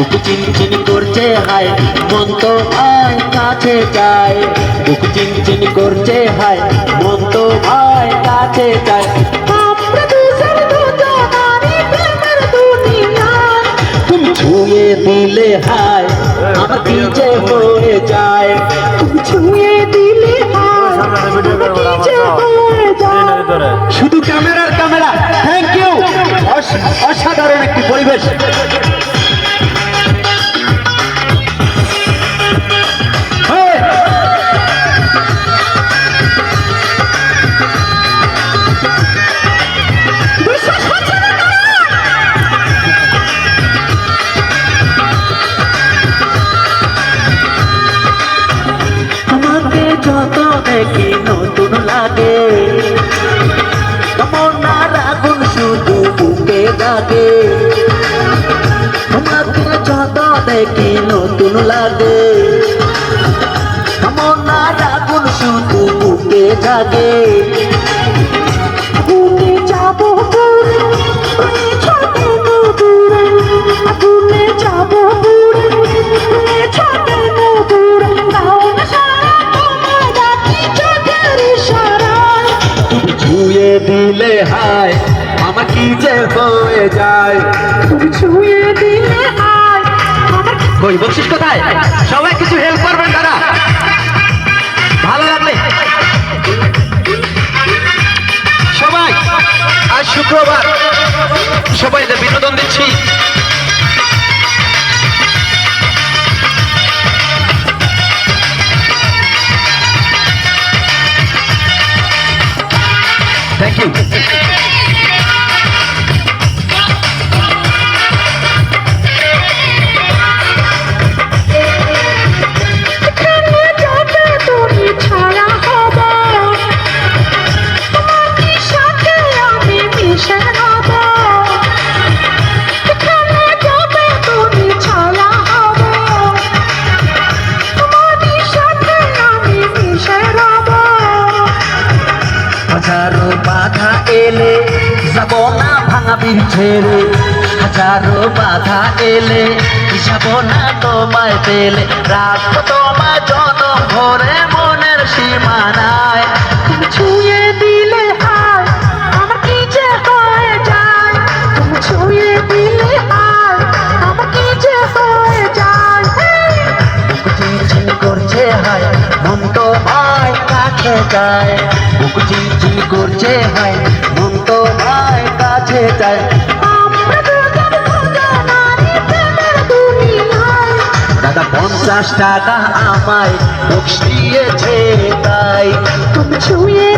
বুক চিনচিন করছে হায় মন তো আয় কাছে যায় বুক চিনচিন করছে হায় মন তো আয় কাছে যায় তুমি ছুঁয়ে দিলে হায় আমার পিছে হয়ে যায়। দেখি নতুন লাগে। তোমার না রাগুন শুধু বুকে লাগে তোমাকে যত দেখি নতুন লাগে। তোমার না রাগুন শুধু বুকে জাগে। ভুলে যাব হায় আমার কি যে হয়ে যায়? তুমি ছুঁয়ে দিলে হায় কই কোথায়? সবাই কিছু হেল্প করবেন, দাদা। ভালো লাগলে। সবাই, আজ শুক্রবার। সবাই বিনোদন দিচ্ছি। এলে যাব না ভাঙাবি ছেড়ে হাজারো বাধা এলে যাব না তোমায় পেলে? রাখব তোমায় জনম ভরে মনের সীমানায়। ছুঁয়ে দিলে হায় যে ছুঁয়ে দিলে যে করছে মন তো যায়। বুক চিচি করছে হায় মন তো ভাই কাছে যায়। দাদা পঞ্চাশ টাকা আমায় বুকস দিয়েছে তাই। তুমি ছুঁয়ে